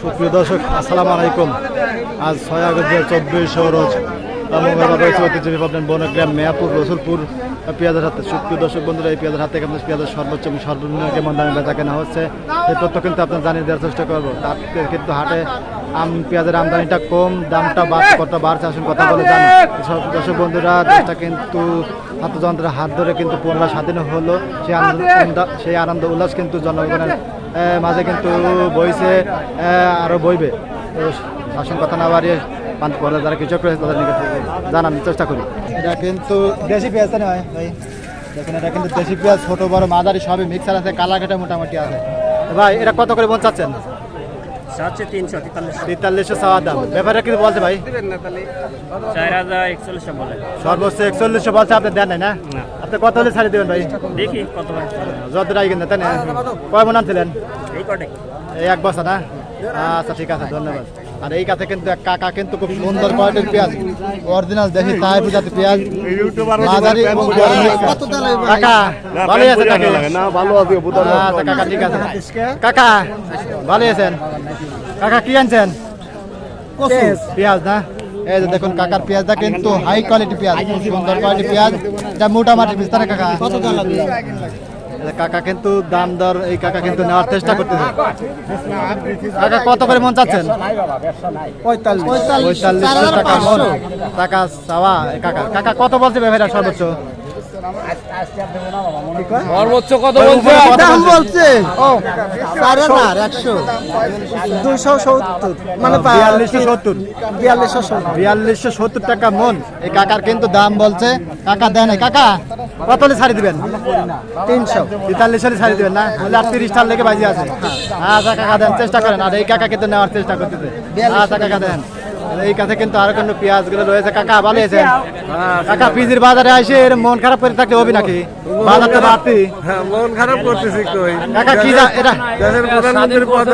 সুপ্রিয় দর্শক, আসসালামু আলাইকুম। আজ ছয় আগস্ট দু হাজার চব্বিশ রোজ ঐতিহ্যবাহী পাবনার বনগ্রাম মেয়াপুর, রসুলপুর পেঁয়াজের হাতে। সুপ্রিয় দর্শক বন্ধুরা, এই পেঁয়াজের হাত থেকে আপনার পেঁয়াজের সর্বোচ্চ এবং সর্বনিম্ন কেমন দামে বেচা কেনা হচ্ছে সেই তথ্য কিন্তু আপনার জানিয়ে দেওয়ার চেষ্টা করব। আজকে কিন্তু হাটে আম, পেঁয়াজের আমদানিটা কম, দামটা বাড়ছে কত বাড়ছে, আসুন কথা বলে জানি। দর্শক বন্ধুরা, দেশটা কিন্তু হাতযন্ত্রের হাত ধরে কিন্তু পুনরায় স্বাধীন হলো। সেই আনন্দ সেই আনন্দ, উল্লাস কিন্তু জনগণের মাঝে কিন্তু বইছে আরও আরও বইবে। তো আসল কথা না বাড়িয়ে পান করে যারা কিছু রয়েছে তাদের জানানোর চেষ্টা করি। এটা কিন্তু দেশি পেঁয়াজ তাই না ভাই। দেখুন এটা কিন্তু দেশি পেঁয়াজ ছোট বড় মাঝারি সবই মিক্সার আছে কালাঘাটা মোটামুটি আছে। ভাই এটা কত করে পৌঁছাচ্ছেন তিনশো তেতাল্লিশ তেতাল্লিশশো চাওয়া দাম। ব্যাপারে কিন্তু বলছে ভাই। চার হাজার একচল্লিশশো বলে। সর্বোচ্চ একচল্লিশশো বলছে আপনি দেন না? না। আপনি কত হলে ছাড়ি দেবেন ভাই? দেখি কত যত রাই কিনতে তাই না? কয় মন আনছিলেন? এই কটে এই এক বছর না? আচ্ছা ঠিক আছে ধন্যবাদ। আর এই কাছে কিন্তু এক কাকা কিন্তু খুব সুন্দর কোয়ালিটির পেঁয়াজ। অরিজিনাল দেশি তাই বুঝাতে পেঁয়াজ। মাঝারি এবং আছে। কাকা ভালো না ভালো আছে আচ্ছা কাকা ঠিক আছে। কাকা ভালো আছেন? কাকা কি আনছেন? পেঁয়াজ না এই যে দেখুন কাকার পেঁয়াজটা কিন্তু হাই কোয়ালিটি পেঁয়াজ সুন্দর কোয়ালিটি পেঁয়াজ। এটা মোটামুটি বিস্তারে কাকা? কত কাকা কিন্তু দাম দর এই কাকা কিন্তু নেওয়ার চেষ্টা করতেছে। কাকা কত করে মন চাচ্ছেন? পঁয়তাল্লিশ। টাকা মন। টাকা চাওয়া কাকা। কাকা কত বলছে ব্যবহার সর্বোচ্চ? সর্বোচ্চ কত কত দাম বলছে? বলছে। ও চার হাজার একশো। দুইশো সত্তর মানে বিয়াল্লিশশো সত্তর। বিয়াল্লিশশো সত্তর। বিয়াল্লিশশো সত্তর টাকা মন। এই কাকার কিন্তু দাম বলছে। কাকা দেন। কাকা কত হলে ছাড়ি দিবেন? তিনশো। তেতাল্লিশ হলে ছাড়ি দিবেন না? বলে আর তিরিশ লেগে বাজি আছে। আচ্ছা কাকা দেন চেষ্টা করেন। আর এই কাকা কিন্তু নেওয়ার চেষ্টা করতেছে। আচ্ছা কাকা দেন। এই কাছে কিন্তু আরও কোনো পেঁয়াজগুলো রয়েছে। কাকা ভালো আছেন? কাকা পিজির বাজারে আসে এর মন খারাপ করে থাকলে হবে নাকি? বাজারটা বাড়তি? হ্যাঁ, মন খারাপ করতেছি কই? কাকা কি যা এটা দেশের প্রধানমন্ত্রীর পদে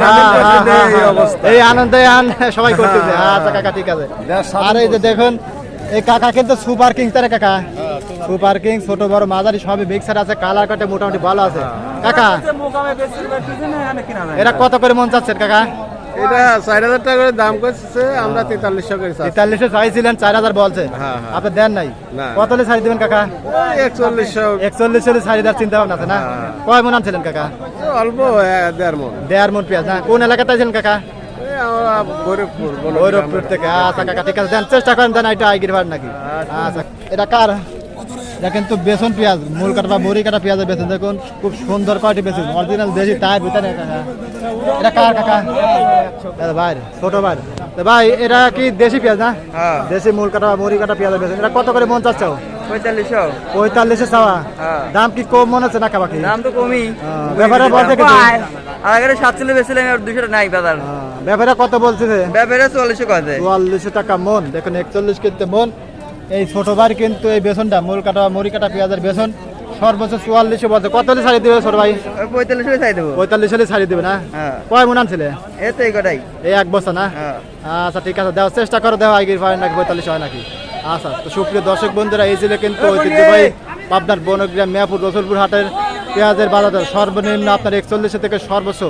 হ্যাঁ, হ্যাঁ, হ্যাঁ, এই হ্যাঁ। অবস্থা। এই আনন্দে আন সবাই করতেছে। আচ্ছা কাকা ঠিক আছে। আর এই যে দেখুন এই কাকা কিন্তু সুপার কিং তারে কাকা? সুপার কিং ছোট বড় মাঝারি সবই মিক্সার আছে কালার কাটে মোটামুটি ভালো আছে। কাকা এরা কত করে মন চাচ্ছেন কাকা? এটা চার হাজার টাকা করে দাম করছে আমরা তেতাল্লিশশো করে চাচ্ছি। তেতাল্লিশে চাইছিলেন চার হাজার বলছে। হ্যাঁ, হ্যাঁ। আপনি দেন নাই। কত ছাড়ি দেবেন কাকা? একচল্লিশশো। একচল্লিশ হলে ছাড়ি দেওয়ার চিন্তা ভাবনা আছে না? হ্যাঁ। কয় মন আনছিলেন কাকা? অল্প দেড় মন। দেড় মন পেঁয়াজ না? কোন এলাকাতে আছেন কাকা? ভৈরবপুর থেকে। আচ্ছা কাকা ঠিক আছে। দেন চেষ্টা করেন দেন এটা আইগির নাকি? আচ্ছা এটা কার? এটা কিন্তু বেসন পেঁয়াজ মূল কাটা বা বড়ি কাটা পেঁয়াজের বেসন দেখুন খুব সুন্দর কোয়ালিটি বেসন অরিজিনাল দেশি তার ভিতরে এটা কার কাকা? ভাই ছোট ভাই ভাই এটা কি দেশি পেঁয়াজ না? হ্যাঁ। দেশি মূল কাটা বা মুড়ি কাটা পেঁয়াজের বেসন এটা কত করে মন চাচ্ছ? পঁয়তাল্লিশশো। পঁয়তাল্লিশে চাওয়া? হ্যাঁ। দাম কি কম মনে হচ্ছে না কাবাকি দাম তো কমই। ব্যাপারে বলতে কিছু আর আগে সাতচল্লিশ বেছিলাম আর দুশো নাই বাজার। ব্যাপারে কত বলছে ব্যাপারে চুয়াল্লিশশো টাকা মন দেখুন একচল্লিশ কিনতে মন। এই ছোট ভাই কিন্তু এই বেসনটা মূল কাটা মুড়ি কাটা পেঁয়াজের বেসন সর্বোচ্চ চুয়াল্লিশে বলছে। কত হলে ছাড়ি দেবে ছোট ভাই। পঁয়তাল্লিশশো চাই দেবো। পঁয়তাল্লিশ হলে ছাড়ি দেবে না? হ্যাঁ। কয় মন আনছিলে? এই তো কটাই। এই এক বছর না? হ্যাঁ। আচ্ছা ঠিক আছে দেওয়ার চেষ্টা করো দেওয়া আগে পারে নাকি পঁয়তাল্লিশ হয় নাকি? আচ্ছা তো সুপ্রিয় দর্শক বন্ধুরা এই ছিল কিন্তু ঐতিহ্যবাহী আপনার বনগ্রাম মেয়াপুর রসুলপুর হাটের পেঁয়াজের বাজার সর্বনিম্ন আপনার একচল্লিশ থেকে সর্বোচ্চ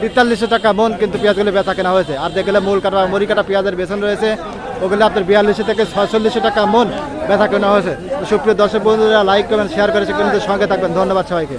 তেতাল্লিশশো টাকা মন কিন্তু পেঁয়াজগুলো বেচা কেনা হয়েছে। আর দেখলে মূল কাটা মরি কাটা পেঁয়াজের বেসন রয়েছে। ওগুলো আপনার বিয়াল্লিশশো থেকে ছয়চল্লিশশো টাকা মন ব্যথা কেনা হয়েছে? সুপ্রিয় দর্শক বন্ধুরা লাইক করবেন শেয়ার করেছে কিন্তু সঙ্গে থাকবেন। ধন্যবাদ সবাইকে।